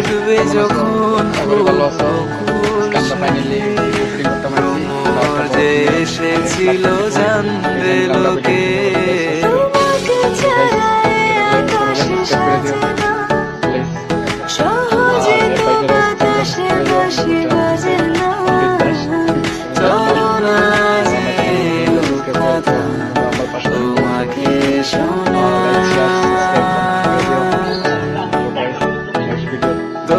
ডুবে যখন এসেছিল জানবে লোকে তোমাকে সঙ্গে